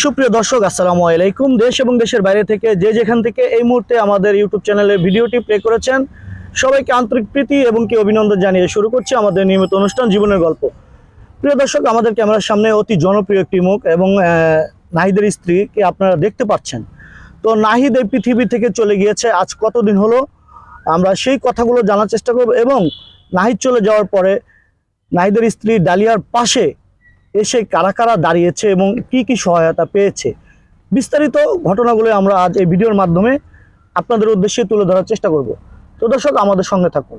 সুপ্রিয় দর্শক, আসসালামু আলাইকুম। দেশ এবং দেশের বাইরে থেকে যে যেখান থেকে এই মুহূর্তে আমাদের ইউটিউব চ্যানেলে ভিডিওটি প্লে করেছেন, সবাইকে আন্তরিক প্রীতি এবং কি অভিনন্দন জানিয়ে শুরু করছি আমাদের নিয়মিত অনুষ্ঠান জীবনের গল্প। প্রিয় দর্শক, আমাদের ক্যামেরার সামনে অতি জনপ্রিয় একটি মুখ এবং নাহিদের স্ত্রীকে আপনারা দেখতে পাচ্ছেন। তো নাহিদ এই পৃথিবী থেকে চলে গিয়েছে, আজ কতদিন হলো? আমরা সেই কথাগুলো জানার চেষ্টা করব এবং নাহিদ চলে যাওয়ার পরে নাহিদের স্ত্রী ডালিয়ার পাশে এসে কারা কারা দাঁড়িয়েছে এবং কি কি সহায়তা পেয়েছে? বিস্তারিত ঘটনাগুলো আমরা আজ এই ভিডিওর মাধ্যমে আপনাদের উদ্দেশ্যে তুলে ধরার চেষ্টা করব। তো দর্শক আমাদের সঙ্গে থাকুন।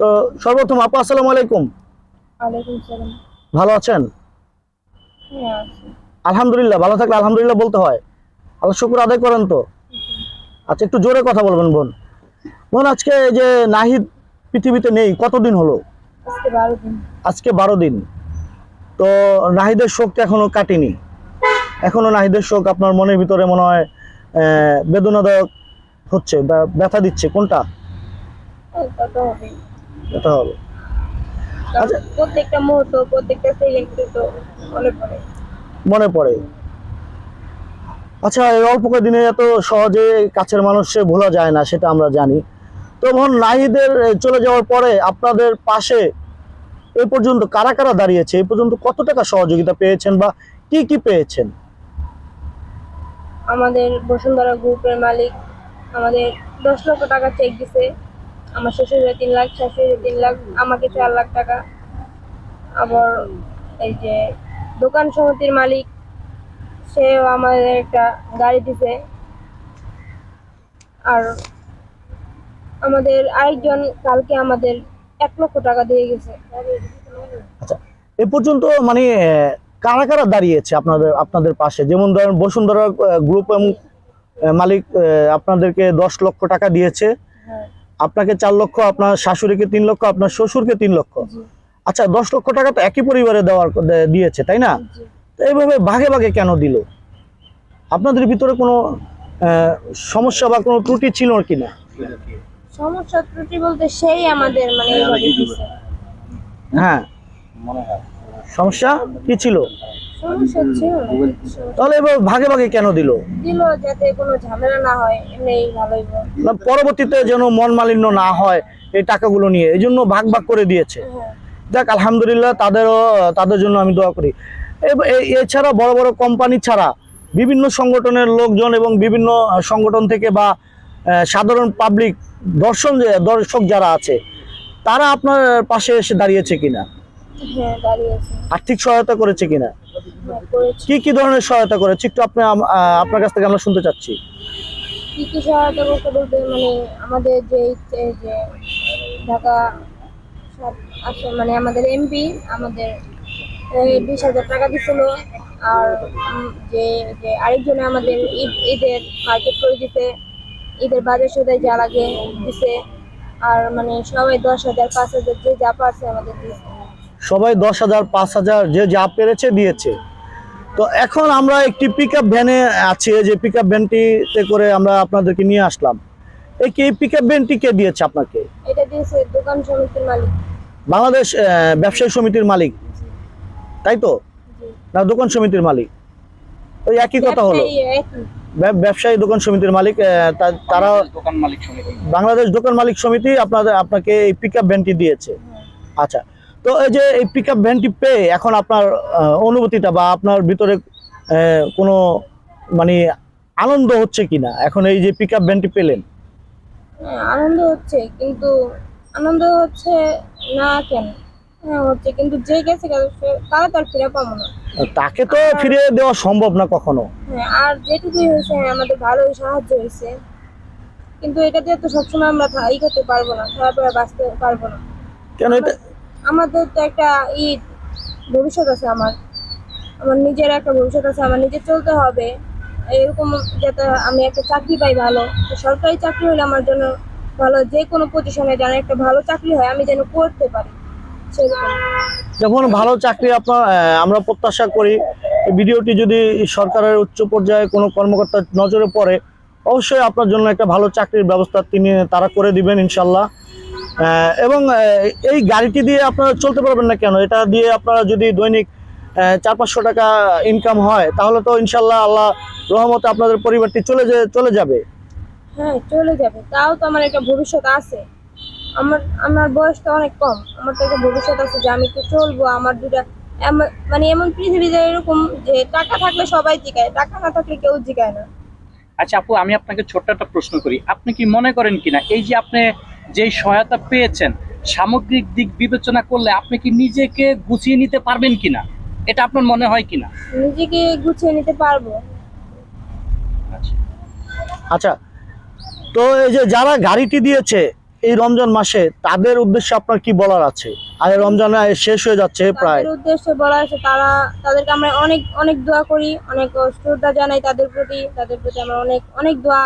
তো সর্বপ্রথম আপু আসসালামু আলাইকুম। ভালো আছেন? হ্যাঁ আলহামদুলিল্লাহ ভালো থাকলে আলহামদুলিল্লাহ বলতে হয়। আল্লাহ শুকুর আদায় করেন তো? আচ্ছা একটু জোরে কথা বলবেন বোন। বোন আজকে এই যে নাহিদ পৃথিবীতে নেই কতদিন হলো? আজকে বারো দিন। তো নাহিদের শোকটা এখনও কাটেনি। এখনও নাহিদের শোক আপনার মনের ভিতরে মনে হয় বেদনাদায়ক হচ্ছে বা ব্যথা দিচ্ছে কোনটা? ব্যথা হবে। আচ্ছা। প্রত্যেকটা মুহূর্ত প্রত্যেকটা সেকেন্ড তো মনে পড়ে। মনে পড়ে। আচ্ছা এই অল্প দিনে এত সহজে কাছের মানুষে ভোলা যায় না সেটা আমরা জানি। তো যখন নাহিদের চলে যাওয়ার পরে আপনাদের পাশে এই পর্যন্ত কারা কারা দাঁড়িয়েছে, এই পর্যন্ত কত টাকা সহযোগিতা পেয়েছেন বা কি কি পেয়েছেন? আমাদের বসুন্ধরা গ্রুপের মালিক আমাদের দশ লক্ষ টাকা চেক দিছে। আমার শ্বশুরের তিন লাখ, শাশুড়ির তিন লাখ, আমাকে চার লাখ টাকা। আবার এই যে দোকান সমিতির মালিক, সেও আমাদের একটা গাড়ি দিছে। আর আমাদের আরেকজন কালকে আমাদের এক লক্ষ টাকা দিয়ে গেছে। আচ্ছা এ পর্যন্ত মানে কারা কারা দাঁড়িয়েছে আপনাদের আপনাদের পাশে? যেমন ধরেন বসুন্ধরা গ্রুপ এবং মালিক আপনাদেরকে দশ লক্ষ টাকা দিয়েছে। হ্যাঁ। আপনাকে চার লক্ষ আপনার শাশুড়িকে তিন লক্ষ আপনার শ্বশুরকে তিন লক্ষ। আচ্ছা দশ লক্ষ টাকা তো একই পরিবারে দেওয়ার দিয়েছে তাই না? তো এইভাবে ভাগে ভাগে কেন দিল? আপনাদের ভিতরে কোনো সমস্যা বা কোনো ত্রুটি ছিল কিনা? সমস্যা ত্রুটি বলতে সেই আমাদের মানে হ্যাঁ। সমস্যা কি ছিল? তাহলে এবার ভাগে ভাগে কেন দিল? দিল যাতে কোনো ঝামেলা না হয় এমনি ভালোই। পরবর্তীতে যেন মন মালিন্য না হয় এই টাকাগুলো নিয়ে এই জন্য ভাগ ভাগ করে দিয়েছে। হ্যাঁ। যাক আলহামদুলিল্লাহ তাদেরও তাদের জন্য আমি দোয়া করি। এছাড়া বড় বড় কোম্পানি ছাড়া বিভিন্ন সংগঠনের লোকজন এবং বিভিন্ন সংগঠন থেকে বা সাধারণ পাবলিক দর্শন দর্শক যারা আছে তারা আপনার পাশে এসে দাঁড়িয়েছে কিনা? হ্যাঁ দাঁড়িয়ে আর্থিক সহায়তা করেছে কিনা? হ্যাঁ, কি কি ধরনের সহায়তা করেছে? একটু আপনি আপনার কাছ থেকে আমরা শুনতে চাচ্ছি। কি কি সহায়তা করতে বলতে মানে আমাদের যে যে ঢাকা সব আছে মানে আমাদের এমপি আমাদের বিশ হাজার টাকা দিছিল আর যে যে আরেকজনে আমাদের ঈদ ঈদের মার্কেট করে দিতে ঈদের বাজার সদাই যা লাগে দিছে। আর মানে সবাই দশ হাজার পাঁচ হাজার যে যা পারছে আমাদের দিয়েছে। সবাই দশ হাজার পাঁচ হাজার যে যা পেরেছে দিয়েছে। তো এখন আমরা একটি পিক আপ ভ্যানে আছি যে পিক আপ ভ্যানটিতে করে আমরা আপনাদেরকে নিয়ে আসলাম। এই কি পিক আপ ভ্যানটি কে দিয়েছে আপনাকে? এটা দিয়েছে দোকান সমিতির মালিক। বাংলাদেশ ব্যবসায়ী সমিতির মালিক। তাই তো? না দোকান সমিতির মালিক। ওই একই কথা হলো। ব্যবসায়ী দোকান সমিতির মালিক তারা দোকান মালিক সমিতি। বাংলাদেশ দোকান মালিক সমিতি আপনাদের আপনাকে এই পিক আপ ভ্যানটি দিয়েছে। আচ্ছা তো এই যে এই পিক আপ ভ্যানটি পেয়ে এখন আপনার আহ, অনুভূতিটা বা আপনার ভিতরে আহ, কোনো মানে আনন্দ হচ্ছে কিনা? এখন এই যে পিক আপ ভ্যানটি পেলেন। হ্যাঁ, আনন্দ হচ্ছে কিন্তু আনন্দ হচ্ছে না কেন? হ্যাঁ হচ্ছে। কিন্তু যে গেছে তারা তো আর ফিরে পাবো না। তাকে তো ফিরিয়ে দেওয়া সম্ভব না কখনো। হ্যাঁ আর যেটুকুই হয়েছে হ্যাঁ, আমাদের ভালোই সাহায্য হয়েছে। কিন্তু এটা দিয়ে তো সবসময় আমরা ই করতে পারব না তারপরে বাঁচতে পারব না। কেন এটা আমাদের তো একটা ই ভবিষ্যৎ আছে আমার। আমার নিজের একটা ভবিষ্যৎ আছে আমার নিজে চলতে হবে। এরকম যাতে আমি একটা চাকরি পাই ভালো। তো সরকারি চাকরি হলে আমার জন্য ভালো যে কোনো পজিশনে যেন একটা ভালো চাকরি হয় আমি যেন করতে পারি। যখন ভালো চাকরি আপনার আমরা প্রত্যাশা করি ভিডিওটি যদি সরকারের উচ্চ পর্যায়ে কোনো কর্মকর্তার নজরে পড়ে, অবশ্যই আপনার জন্য একটা ভালো চাকরির ব্যবস্থা তিনি, তারা করে দিবেন, ইনশাল্লাহ। এবং এই গাড়িটি দিয়ে আপনারা চলতে পারবেন না কেন? এটা দিয়ে আপনারা যদি দৈনিক চার পাঁচশো টাকা ইনকাম হয়, তাহলে তো ইনশাল্লাহ আল্লাহ রহমতে আপনাদের পরিবারটি চলে চলে যাবে। হ্যাঁ চলে যাবে। তাও তো আমার একটা ভবিষ্যৎ আছে। আমার আমার বয়সটা অনেক কম। আমার তো একটা ভবিষ্যৎ আছে যে আমি একটু চলবো আমার দুটা মানে এমন পৃথিবীতে এরকম যে টাকা থাকলে সবাই জিগায় টাকা না থাকলে কেউ জিগায় না। আচ্ছা আপু আমি আপনাকে ছোট্ট একটা প্রশ্ন করি। আপনি কি মনে করেন কিনা? এই যে আপনি যেই সহায়তা পেয়েছেন সামগ্রিক দিক বিবেচনা করলে আপনি কি নিজেকে গুছিয়ে নিতে পারবেন কিনা? এটা আপনার মনে হয় কিনা? নিজেকে গুছিয়ে নিতে পারব। আচ্ছা। আচ্ছা তো এই যে যারা গাড়িটি দিয়েছে এই রমজান মাসে তাদের উদ্দেশ্যে আপনার কি বলার আছে? আর রমজান শেষ হয়ে যাচ্ছে প্রায়। উদ্দেশ্যে বলা আছে তারা তাদেরকে আমরা অনেক অনেক দোয়া করি অনেক শ্রদ্ধা জানাই তাদের প্রতি তাদের প্রতি আমরা অনেক অনেক দোয়া।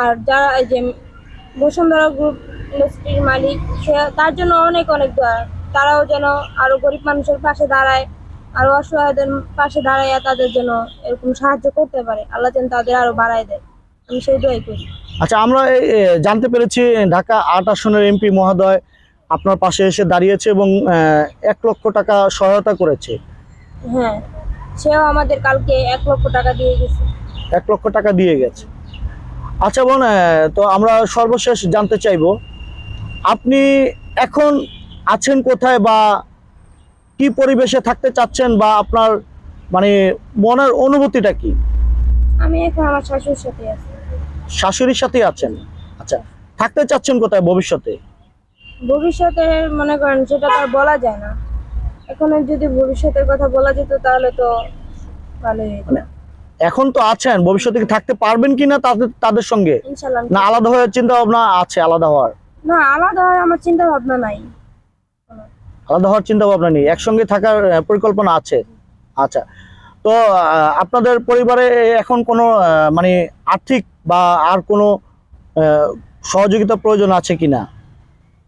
আর যারা এই যে বসুন্ধরা গ্রুপ ইন্ডাস্ট্রির মালিক সে তার জন্য অনেক অনেক দোয়া। তারাও যেন আরও গরিব মানুষের পাশে দাঁড়ায় আরও অসহায়দের পাশে দাঁড়ায় তাদের জন্য এরকম সাহায্য করতে পারে। আল্লাহ যেন তাদের আরও বাড়ায় দেয়। আমি সেই দোয়াই করি। আচ্ছা আমরা জানতে পেরেছি ঢাকা আট আসনের এমপি মহোদয় আপনার পাশে এসে দাঁড়িয়েছে এবং এক লক্ষ টাকা সহায়তা করেছে। হ্যাঁ সেও আমাদের কালকে এক লক্ষ টাকা দিয়ে গেছে। এক লক্ষ টাকা দিয়ে গেছে। আচ্ছা বোন তো আমরা সর্বশেষ জানতে চাইব আপনি এখন আছেন কোথায় বা কি পরিবেশে থাকতে চাচ্ছেন বা আপনার মানে মনের অনুভূতিটা কি? আমি এখন আমার শাশুড়ির সাথে আছি। শাশুড়ির সাথেই আছেন। আচ্ছা থাকতে চাচ্ছেন কোথায় ভবিষ্যতে? ভবিষ্যতে মনে করেন সেটা তো আর বলা যায় না। এখন যদি ভবিষ্যতের কথা বলা যেত তাহলে তো ভালোই হতো। মানে এখন তো আছেন ভবিষ্যতে কি থাকতে পারবেন কিনা তাদের তাদের সঙ্গে? ইনশাল্লাহ না আলাদা হওয়ার চিন্তা ভাবনা আছে আলাদা হওয়ার? না আলাদা হওয়ার আমার চিন্তা ভাবনা নাই। আলাদা হওয়ার চিন্তা ভাবনা নেই একসঙ্গে থাকার আহ, পরিকল্পনা আছে। আচ্ছা তো আপনাদের পরিবারে এখন কোনো মানে আর্থিক বা আর কোনো সহযোগিতা প্রয়োজন আছে কিনা?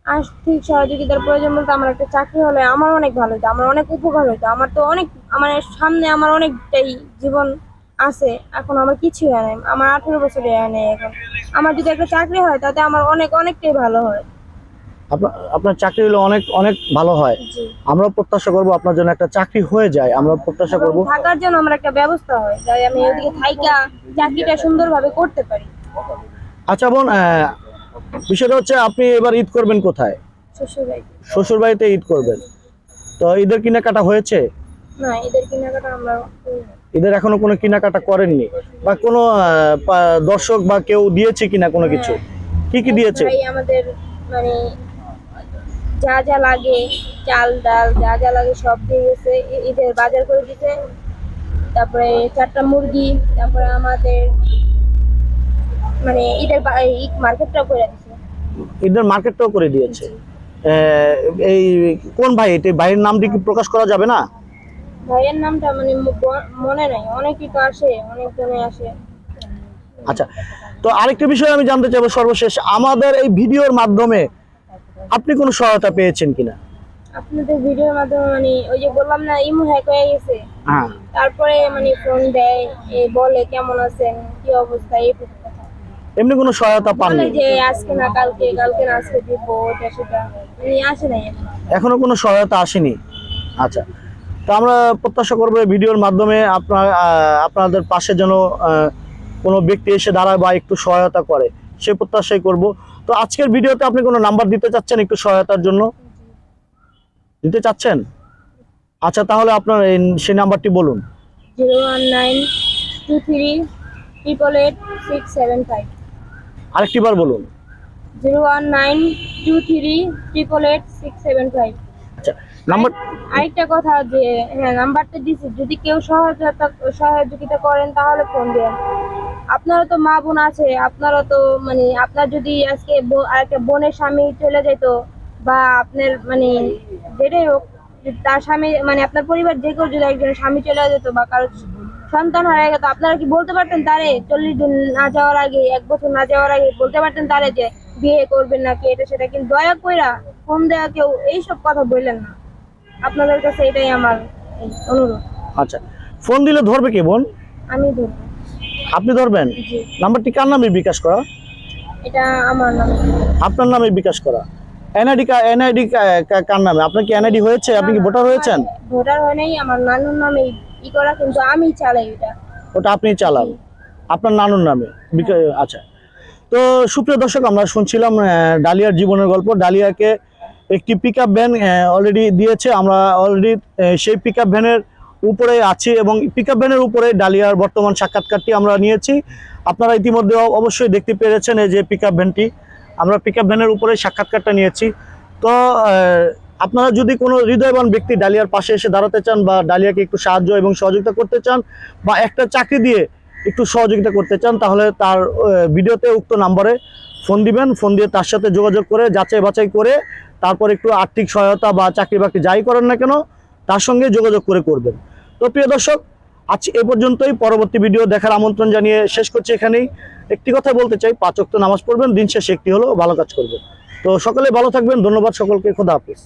আর্থিক সহযোগিতার প্রয়োজন বলতে আমার একটা চাকরি হলে আমার অনেক ভালো হতো আমার অনেক উপকার হতো আমার তো অনেক, আমার সামনে আমার অনেকটাই জীবন আছে, এখন আমার কিছু হয় নাই, আমার আঠেরো বছর হয় নাই এখন। আমার যদি একটা চাকরি হয় তাতে আমার অনেক, অনেকটাই ভালো হয়। আপনার আপনার চাকরি হলে অনেক অনেক ভালো হয়। আমরা প্রত্যাশা করব আপনার জন্য একটা চাকরি হয়ে যায়। আমরা প্রত্যাশা করব। থাকার জন্য আমার একটা ব্যবস্থা হয় যাতে আমি ওদিকে থাইকা চাকরিটা সুন্দরভাবে করতে পারি। আচ্ছা বোন বিষয়টা হচ্ছে আপনি এবার ঈদ করবেন কোথায়? শ্বশুর বাড়িতে ঈদ করবেন। তো ঈদের কেনাকাটা হয়েছে? না কেনাকাটা আমরা ঈদের এখনও কোনো কেনাকাটা করেননি? বা কোনো দর্শক বা কেউ দিয়েছে কিনা কোনো কিছু? কি কি দিয়েছে? ভাই আমাদের মানে যা যা লাগে চাল ডাল যা যা লাগে সব দিয়ে গেছে। ঈদের বাজার করে দিতে তারপরে চারটা মুরগি তারপরে আমাদের মানে ঈদের ঈদ মার্কেটটাও করে দিছে। ঈদের মার্কেটটাও করে দিয়েছে। এই কোন ভাই এটা ভাইয়ের নামটি কি প্রকাশ করা যাবে না? ভাইয়ের নামটা মানে মনে নাই। অনেকেই তো আসে অনেকজনে আসে। আচ্ছা তো আরেকটা বিষয় আমি জানতে চাইব সর্বশেষ। আমাদের এই ভিডিওর মাধ্যমে আপনি কোনো সহায়তা পেয়েছেন কিনা? আপনাদের ভিডিওর মাধ্যমে মানে ওই যে বললাম না ইমু হ্যাক হয়ে গেছে। হ্যাঁ। তারপরে মানে ফোন দেয় এ বলে কেমন আছেন কি অবস্থা এই এমনি কোনো সহায়তা পাননি? যে আজকে না কালকে কালকে না আজকে দিব এটা সেটা। মানে আসে নাই এখনও কোনো সহায়তা আসেনি? আচ্ছা। তো আমরা প্রত্যাশা করব ভিডিওর মাধ্যমে আপনার আপনাদের পাশে যেন কোনো ব্যক্তি এসে দাঁড়ায় বা একটু সহায়তা করে। সে প্রত্যাশাই করব। তো আজকের ভিডিওতে আপনি কোনো নাম্বার দিতে চাচ্ছেন একটু সহায়তার জন্য? দিতে চাচ্ছেন? আচ্ছা তাহলে আপনার এই সেই নাম্বারটি বলুন। Zero one nine two three triple eight six seven five. আরেকটি বার বলুন। Zero one nine two three triple eight six seven five. আচ্ছা নাম্বার আরেকটা কথা যে হ্যাঁ নাম্বারটা দিছি। যদি কেউ সহযোগিতা সহযোগিতা করেন তাহলে ফোন দেন। আপনারও তো মা বোন আছে আপনারও তো মানে আপনার যদি আজকে আরেকটা বোনের স্বামী চলে যেত বা আপনার মানে যেটাই হোক তার স্বামী মানে আপনার পরিবার যে কেউ যদি একজনের স্বামী চলে যেত বা কারও সন্তান হারিয়ে গেত আপনারা কি বলতে পারতেন তারে? চল্লিশ দিন না যাওয়ার আগে এক বছর না যাওয়ার আগে বলতে পারতেন তারে যে বিয়ে করবেন নাকি এটা সেটা? কিন্তু দয়া কইরা ফোন দেওয়া কেউ এইসব কথা বললেন না। আপনাদের কাছে এটাই আমার অনুরোধ। আচ্ছা ফোন দিলে ধরবে কে বোন? আমি ধরবো। আপনি ধরবেন? নাম্বারটি কার নামে বিকাশ করা? এটা আমার নাম। আপনার নামে বিকাশ করা। এনআইডি এনআইডি কার নামে? আপনার কি এনআইডি হয়েছে? আপনি কি ভোটার হয়েছেন? ভোটার হয় নাই আমার নানুর নামে ই করা কিন্তু আমি চালাই এটা। ওটা আপনি চালান। আপনার নানুর নামে। বিকা- আচ্ছা। তো সুপ্রিয় দর্শক আমরা শুনছিলাম ডালিয়ার জীবনের গল্প। ডালিয়াকে একটি পিক আপ ভ্যান অলরেডি দিয়েছে। আমরা অলরেডি সেই পিক আপ ভ্যানের উপরে আছি এবং পিক ভ্যানের উপরে ডালিয়ার বর্তমান সাক্ষাৎকারটি আমরা নিয়েছি। আপনারা ইতিমধ্যে অবশ্যই দেখতে পেরেছেন এই যে পিক ভ্যানটি আমরা পিক ভ্যানের উপরে সাক্ষাৎকারটা নিয়েছি। তো আপনারা যদি কোনো হৃদয়বান ব্যক্তি ডালিয়ার পাশে এসে দাঁড়াতে চান বা ডালিয়াকে একটু সাহায্য এবং সহযোগিতা করতে চান বা একটা চাকরি দিয়ে একটু সহযোগিতা করতে চান, তাহলে তার ভিডিওতে উক্ত নাম্বারে ফোন দিবেন। ফোন দিয়ে তার সাথে যোগাযোগ করে যাচাই বাছাই করে, তারপর একটু আর্থিক সহায়তা বা চাকরি বাকরি যাই করেন না কেন তার সঙ্গে যোগাযোগ করে করবেন। তো প্রিয় দর্শক, আজ এ পর্যন্তই। পরবর্তী ভিডিও দেখার আমন্ত্রণ জানিয়ে শেষ করছি এখানেই। একটি কথা বলতে চাই, পাঁচ তো নামাজ পড়বেন, দিন শেষে একটি হলো ভালো কাজ করবেন। তো সকলে ভালো থাকবেন, ধন্যবাদ সকলকে, খোদা হাফিজ।